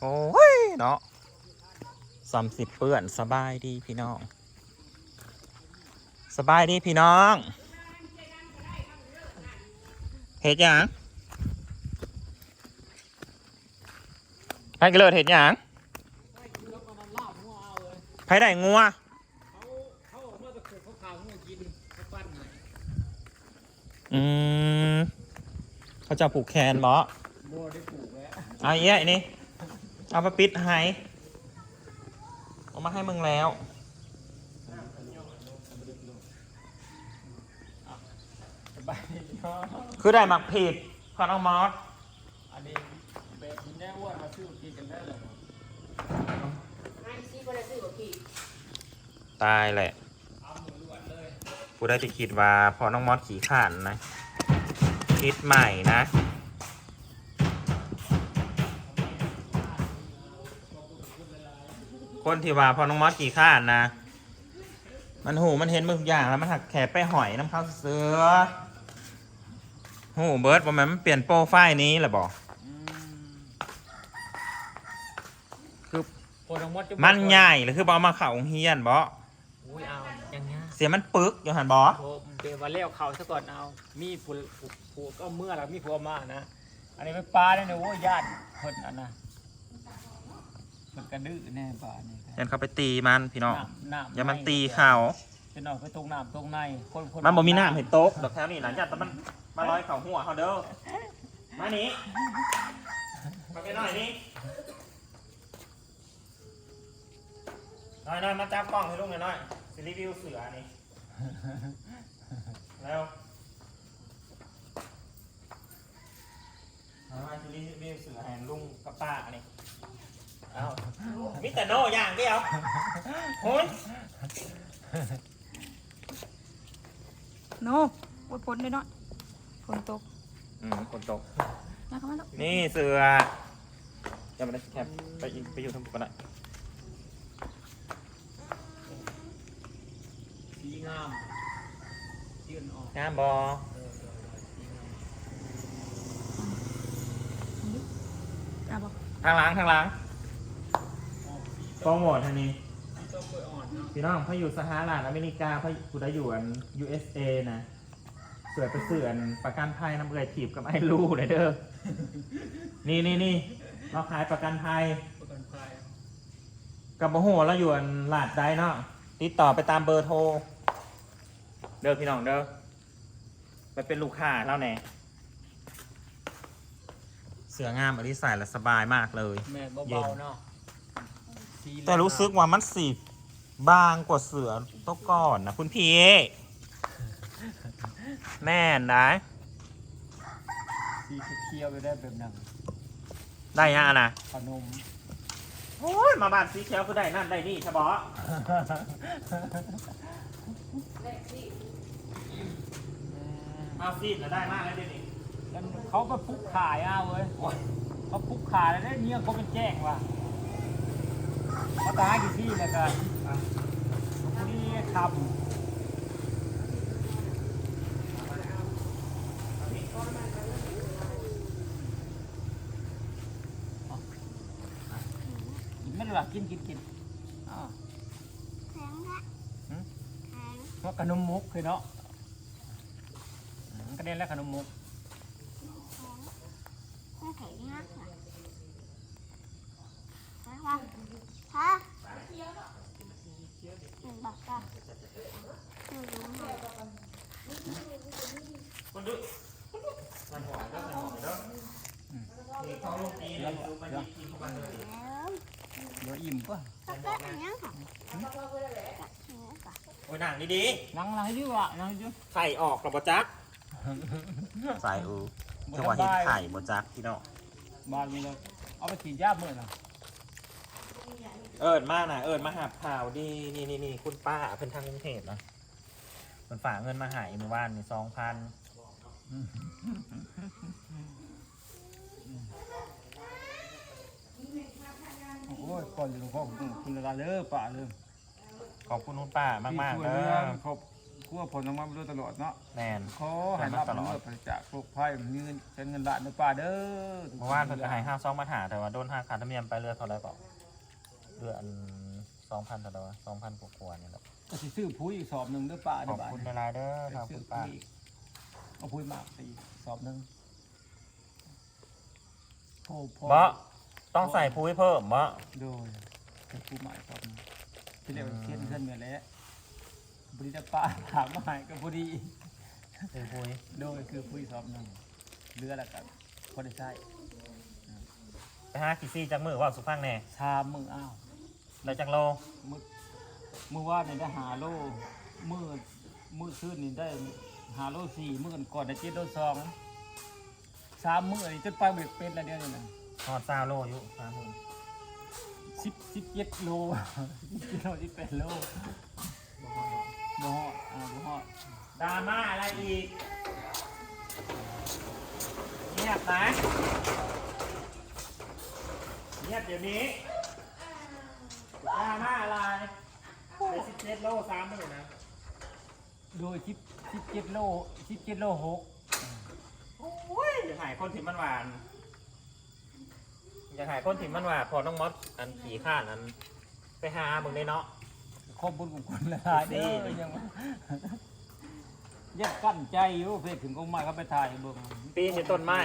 โอ้ยเนาะสามสิบเปื้อนสบายดีพี่น้อง สบายดีพี่น้องเห็ดหยังให้กระเลิดเห็ดหยังไผได้งัวเขาออกมาตะโขบเขาขาวเขากินเขาปั้นไงอืมเขาจะผูกแขนบ่โบได้ปลูกแล้วเอาเอี้ยนี่ เอามาปิดให้เอามาให้มึงแล้วคือได้หมักผิดพอน้องมอสอันนี้แบบนี้แน่ว่ามาซื้อกินกันได้หรอไอ้ซีบ่ได้ซื้อบ่พี่ตายแหละเอาหมูล้ได้จะคิดว่าพอน้องมอสขี่ข่านนะ คิดใหม่นะ คนที่ว่าพอน้องมอสขี่ข่านนะ มันหูมันเห็นมึงทุกอย่างแล้วมันหักแขกไปหอยน้ำข้าวเสือหูเบิร์ดว่ามันเปลี่ยนโปรไฟล์นี้แหละบอกคือโคนทั้งหมดจะมันใหญ่หรือคือบอกเอามาเข่าเฮียนบออุ้ยเอาอย่างเงี้ยเสียมันปึกอยู่หันบอโอ้เดี๋ยววันเลี้ยวเขาซะก่อนเอา มีผัวผัวก็เมื่อแล้วมีผัวมานะ อันนี้เป็นปลาเนี่ยนะโว้ยญาติคนอันนะ มันกระดื้อแน่ปลาเนี่ยยันเขาไปตีมันพี่น้องน้ำน้ำอย่ามันตีเขาจะนอนไปตรงน้ำตรงในคนคนมันบ่มีน้ำเห็นโต๊ะดอกแถวนี้นะอย่าแต่มันมาลอยเข่าหัวเขาเด้อมานี่มาไปหน่อยนี่หน่อยหน่อยมาจับกล้องให้ลุงหน่อยหน่อยสิรีวิวเสือนี่แล้วเอามาสิรีวิวเสือให้ลุงกับป้านี่ เอามิแต่โน่อย่างเดียวโอ้ยโนอดฝนด้วยเนาะฝนตกอืมคนตก นะเข้ามาแล้วนี่เสืออย่ามาได้แคปไปอีกไปอยู่ทางปกติสีงามยืนออกงามบอเออเออเออสีงามอะบอกทางหล้างทางหล้างออ กสีโปรโมททางนี้สีส้มกล้วยอ่อนเนาะพี่น้องเขาอยู่สหรัฐอเมริกาเขากูได้อยู่อัน USA นะเสือไปเสือนประกันภัยน้ำเกลือถีบกับไอ้ลูเลยเด้อ นี่นี่นี่เราขายประกันภัยประกันภัยกับโมโหเราอยู่อันหลาดได้เนาะติดต่อไปตามเบอร์โทร เด้อพี่น้องเด้อไปเป็นลูกค้าแล้วแน่เสืองามอันนี้ใส่แล้วสบายมากเลย แม่เย็เบานๆเนาะ สีแต่รู้สึกว่ามันสีบางกว่าเสือตัวก่อนนะคุณพี่แน่นนะสีเขียวๆไปได้แบบหนังได้ยังอะนะขนมโอ้ยมาบ้านสีเขียวคือได้นั่นได้นี่ใช่บอเอาซีดแล้วได้มากแล้วเดี๋ยวนี้แล้วเขาไปปุ๊กขายเอาเว้ยเขาปุ๊กขายแล้วได้เนี่ยเขาเป็นแจ้งว่ะ เขาตากี่ที่แล้วกันคนนี้ขับกินไม่หลักกินกินกินอ้าวหืมว่าขนมมุกเคยเนาะกระเด็นแล้วขนมมุกไม่ thể nhát à Phải không? Hả? Đừng bật ra Ừ, đúng rồi. คนดื้อมันหวานแล้วมันหวานแล้วนี่เขาลงตีเลยดูมันยิงกินเข้าไปเลย Nếu เดี๋ยวอิ่มป่ะ Tắt tắt thì nhát hả? Tắt thì nhát hả? โอ้ยหนังดีนั่งอะไรดีวะนั่งดิๆไข่ออกกับบจักใส่อูจังหวะเห็นไข่บจักพี่น้องบ้านนี้เลยเอาไปฉีดยาเมื่อนะเอิญมากนะเอิญมาหาข่าวดีนี่นี่นี่คุณป้าเป็นทางกรุงเทพนะมันฝากเงินมาใหายเมื่อวานนี่สองพันโอ้ยก่อนจะหลวงพ่อคุณละลาเลยป่าเลย ขอบคุณคุณป้ามากๆที่เลช่วยยเหลือขอบกลัวผลออกมาโดยตลอดเนาะแมน ขอให้รับเมื่อไปจากโรคภัยมีเงินใช้เงินล้านในป่าเด้อเมื่อวานเพิ่นก็ให้ห้าซองมาหาแต่ว่าโดนห้าขาดธรรมเนียมไปเรือเท่าไรเปล่าเรืออันสองพันเท่าไหร่วะสองพันกว่าๆเนี่ยแหละก็สิซื้อปุ๋ยอีกสอบหนึ่งเด้อป่าขเด้ออบบ้านคุณในไลน์เด้อขอบซื้คุอณปุ๋ป้ายอีกเอาปุ๋ยมากไปอีกสอบหนึ่งโอ้พอเบาะต้องใส่พุ้ยเพิ่มเบาะโดยเป็นผู้ใหม่สอบหนึ่ง ที่เรียกว่าเทียนเพื่อนเมียแล้วบริจาคป่าถามมาให้ก็พอดีใส่พุ้ยโดยคือปุ๋ยสอบหนึ่งเรือละกันพอได้ใช้ไปหากี่ซี่จากมือว่าสุฟังแน่ชามมืออ้าวได้จากโลมือมือว่าเนี่ยได้หาโลมือมือซื้อนี่ได้หาโลสี่มือก่อนก่อนได้เจ็ดโลสองสามมือนี่จนไปเบรกเป็นแล้วเดียวนี่นะทอดซาโลอยู่สามหมื่น สิบสิบเจ็ดโลสิบเจ็ดโลสิบแปดโลบ่ฮอดอ่าบ่ฮอดดราม่าอะไรอีกเงียบนะเงียบเดี๋ยวนี้ดราม่าอะไรได้สิบเจ็ดโลสามหมื่นนะโดยสิบสิบเจ็ดโลสิบเจ็ดโลหกโอ้ยอย่าหายคนถิ่มมันหวาน อย่าหายคนถิ่มมันหวานพอน้องมดอันขี่ข้านอันไปหามึงได้เนาะขอบบุญของคนละลายเด้อยังว่ายังกั้นใจอยู่เพจถึงกองไม้เขาไปถ่ายให้เบิ่งปีนอยู่ต้นไม้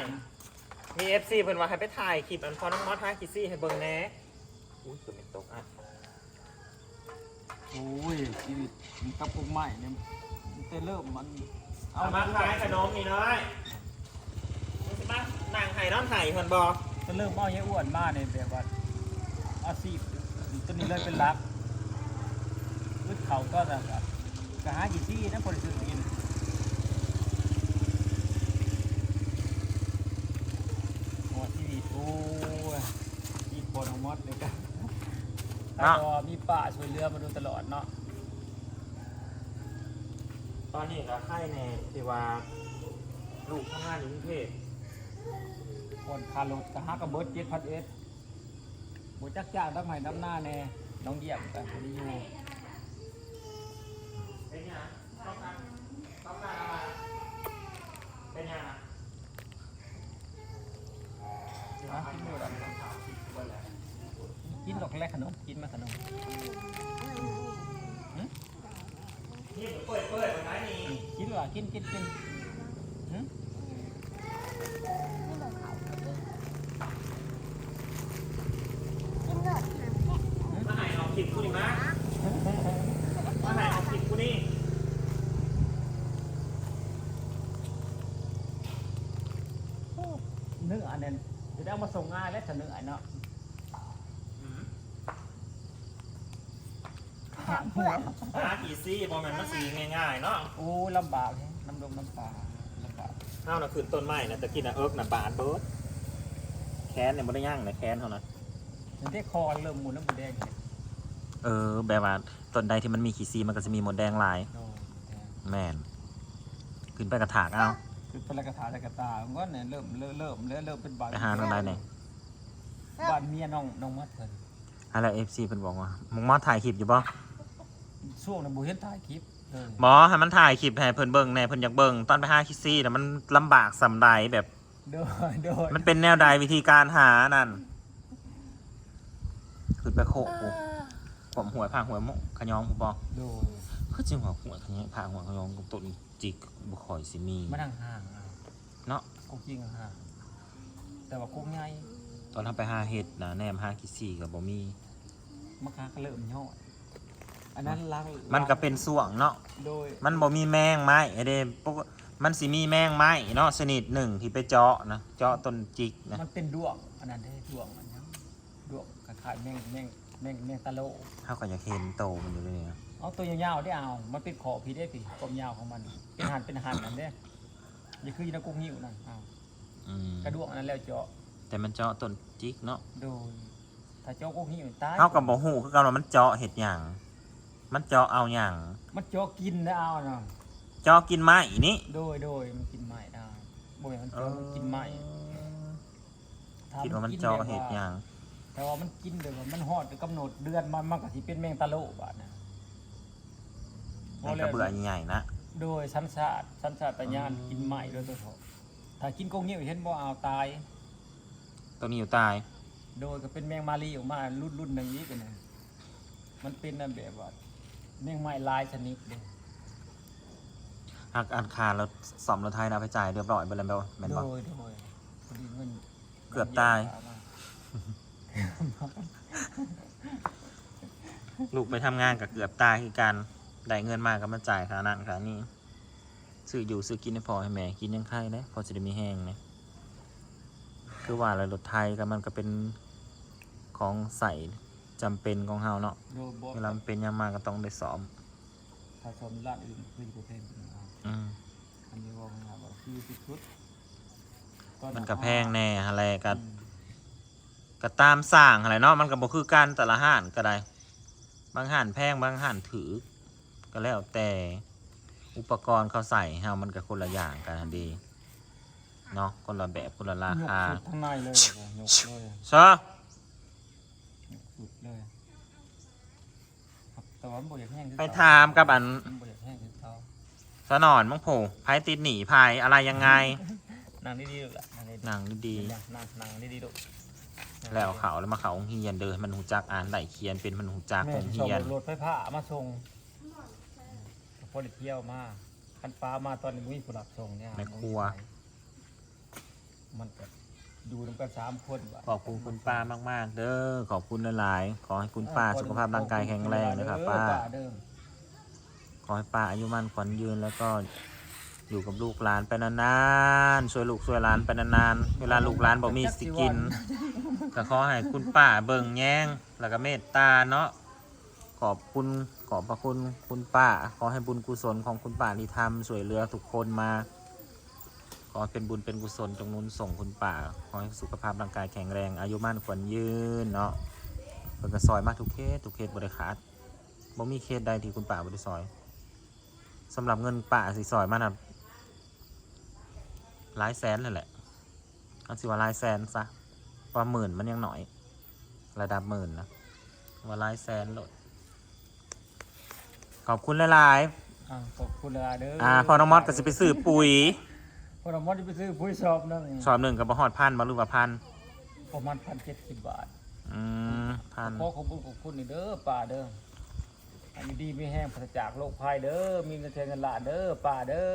มีเอฟซีเพิ่นว่าให้ไปถ่ายคลิปอันพอน้องมอสถ่ายคิซี่ให้เบิ่งแหน่อุ้ยตัวเป็นตกอะโอ้ยชีวิตมันกับกองไม้เนี่ยมันจะเริ่มมันเอามาขายขนมนี่น้อยมึงสิมานั่งไห้น้องไห้เพิ่นบ่ จะเริ่มเอาเงี้ยอ้วนมาเนี่ยแบบว่าอาชีพตัวนี้เลยเป็นหลักอึดเข่าก็จะแบบกะหากี่ที่นะคนซื้อกินโอ้ชีวิตโอ้ยมีคนของมดเลยกันถ้าก็มีป่าช่วยเรือมาดูตลอดเนาะตอนนี้ก็ไข่แน่ที่ว่าลูกทำงานอยู่กรุงเทพ คนคารถกะหากระเบิร์ดเจ็ดพันเอสบจักจ้างตั้งใหม่น้ำหน้าแน่น้องเยี่ยมกันพอดีอยู่เป็นยังต้องการต้องการอะไรเป็นยังอะฮะกินหมดอะกินดอกแรกขนมกินมาขนมนี่เปิดเปิดวันนั้นนี่นี่กินว่ะกินกินกินหึ ไม่เหลือเขากินเลือดหางแค่ มาหายเอาคลิปกูนี่มามาหายเอาคลิปกูนี่ เนื้ออันนั้นจะได้เอามาส่งง่ายและเนื้อเนาะอืมหาหัวหากี่ซี่บอมันมันสีง่ายๆเนาะโอ้ลำบากเนี่ยน้ำดงน้ำปลาลำบากข้าวน่ะขึ้นต้นไม้นะตะกี้น่ะเอิกน่ะบาดเบิดแค้นเนี่ยบ่ได้ย่างนะแค้นเท่านั้นมันได้คอเริ่มหมุนน้ำบูแดงเนี่ยเออ แบบว่าต้นใดที่มันมีขี้ซีมันก็จะมีหมดแดงลาย โดนแทง แม่นขึ้นไปกระถากเอาคือ เป็นกระถาตะกระตามันก็เนี่ยเริ่มเริ่มเริ่มเริ่มเริ่มเป็นบาดไปหาทางใดเนี่ยบาดเมียน้องน้องมัดเพิ่นอะไรเอฟซีเพิ่นบอกว่ามึงมาถ่ายคลิปอยู่บ่ช่วงนั้นบูเห็นถ่ายคลิปเลยบ่ให้มันถ่ายคลิปให้เพิ่นเบิ่งแหน่เพิ่นอยากเบิ่งตอนไปหาคิซี่น่ะมันลำบากสำใดแบบ โดยโดยมันเป็นแนวใดวิธีการหานั่นขึ้นไปโคกกูผมหวยผางหวยหมกขยองกูบ่โดยคือจริงว่าหวยขยองผางหวยขยองกูตัวนี้ จิกบ่ค่อยสิมีมานั่งห่างเอาเนาะกุ๊กยิงห่างแต่ว่ากุ๊กใหญ่ตอนทำไปหาเห็ดนะแนมหาคิซี่ก็บ่มีมะขามก็เริ่มย่อยอันนั้นล้างมันก็เป็นส่วงเนาะโดยมันบ่มีแมงไม้ไอเด้ปกมันสิมีแมงไม้เนาะชนิดหนึ่งที่ไปเจาะนะเจาะต้นจิกนะมันเป็นดวงอันนั้นได้ดวงอันนั้นดวงคล้ายๆแมงแมงแมงแมงตะโลเฮาก็อยากเห็นโตมันอยู่เลยนะ เอาตัวยาวๆได้เอา มันเป็นขอพีได้ปีความยาวของมัน เป็นหันเป็นหันนั่นเด้อย่าคืออยีนกุ้งหิวนั่นเอาอืมกระดวงอันนั้นแล้วเจาะ แต่มันเจาะต้นจิกเนาะโดย ถ้าเจาะกุ้งหิวตายเฮาก็บ่ฮู้คือกันว่ามันเจาะเห็ดหยังมันเจาะเอาหยังมันเจาะกินได้เอาเนาะเจาะกินไม้นี่โดยโดยมันกินไม้ได้บ่แม่นมันเจาะมันกินไม้ถ้คิดว่ามันเจาะเห็ดหยัง แต่ว่ามันกินเดี๋ยวว่ามันฮอดกำหนดเดือนมันมันก็สิเป็นแมงตะโลบาดนะ แม่งกระเบื่อใหญ่ๆนะ โดยสันสาดสันสาตญาณกินใหม่โดยตัวเขาถ้ากินกงเงี้ยวเห็นบ่เอาตาย ตัวนี้อยู่ตายโดยก็เป็นแมงมารีออกมารุ่นรุ่นหนึ่งนี้กันนะมันเป็นนั่นแบบว่าแมงไม้หลายชนิดเด้หักอันคารแล้วสอมรถไทยนะไปจ่ายเรียบร้อยไปแล้วแม่นบ่แม่นโดบ่ ยโดยพอดีเงินเกือบตาย ลูกไปทำงานกับเกือบตายคือการ ได้เงินมาก็มาจ่ายค่านั้นค่านี้ซื้ออยู่ซื้อกินให้พอให้แม่กินยังไข่นะพอจะได้มีแห้งนะคือว่าอะไรรถไทยก็มันก็เป็นของใส่จำเป็นของเฮาเนาะโดยบ่เวลามันเป็นยามมาก็ต้องได้ซ้อมถ้าชมร้านอื่นคือประเภทนี้เอาอืมอันนี้ว่าของเราว่าคือสิบชุดมันก็แพงแน่อะไรก็อืมก็ตามสร้างอะไรเนาะมันก็บ่คือกันแต่ละห้านก็ได้ บางห้านแพงบางห้านถือ ก็แล้วแต่อุปกรณ์เขาใส่เฮามันก็คนละอย่างกันหั่นดีเนาะคนละแบบคนละรายกคาสุดทั้งในเลยว่ะยกเลยซะยกสุดเลยครับแต่ว่ามันบ่อยากแห้งคือไปเก่ถามกับอันมันบ่อยากแห้งคือเก่าสนอนมังโผไพติดหนีพายอะไรยังไงนั่งดีๆลูกล่ะนั่งดีๆหนังดีนั่งนั่งนั่งดีๆลูกๆแล้วเขาแล้วมาเขาองเฮียนเดินมันหูจักอ่านไหลเขียนเป็นมันหูจักแม่องส่เฮียนรถไฟฟ้ามาส่ง พอได้เที่ยวมาคันฟ้ามาตอนนี้มีผู้รับส่งเนี่ยในครัว มันก็อยู่นำกันสามคนว่ะขอบคุณคุณป้ามาก ๆ เด้อขอบคุณหลายๆขอให้คุณป้าสุขภาพร่างกายแข็งแรงนะครับป้า เด้อขอให้ป้าอายุมั่นขวัญยืนแล้วก็อยู่กับลูกหลานไปนานๆช่วยลูกช่วยหลานไปนานๆเวลาลูกหลานบ่มีสิกิน ก็ขอให้คุณป้าเบิ่งแย้งแล้วก็เมตตาเนาะ ขอบคุณขอบพระคุณคุณป้า ขอให้บุญกุศลของคุณป้าที่ทำช่วยเหลือทุกคนมา ขอเป็นบุญเป็นกุศลจงนุนส่งคุณป้า ขอให้สุขภาพร่างกายแข็งแรง อายุมั่นขวัญยืนเนาะเพิ่นก็ซอยมาทุกเคสทุกเคสบริขาดบ่มีเคสใดที่คุณป้าบ่ได้ซอยสำหรับเงินป้าสิซอยมานะหลายแสนเลยแหละเอาสิว่าหลายแสนซะว่าหมื่นมันยังหน่อย ระดับหมื่นนะว่าหลายแสนหลด อบคุณหลายอ่าขอบคุณหลายเด้อๆออ่าพอน้องมอสก็จะไปซื้อปุ๋ยพอน้องมอสจะไปซื้อปุ๋ยชอบนั่นเองสอบหนึ่งกับบะฮอดพันบาลูกว่าพันประมาณพันเจ็ดสิบบาทอืมพันขอขอบคุณขอบคุณนี่เด้อป่าเด้ออันนี้ดีไม่แห้งปราศจากโรคภัยเด้อมีเงินเทเงินหลานเด้อป่าเด้อ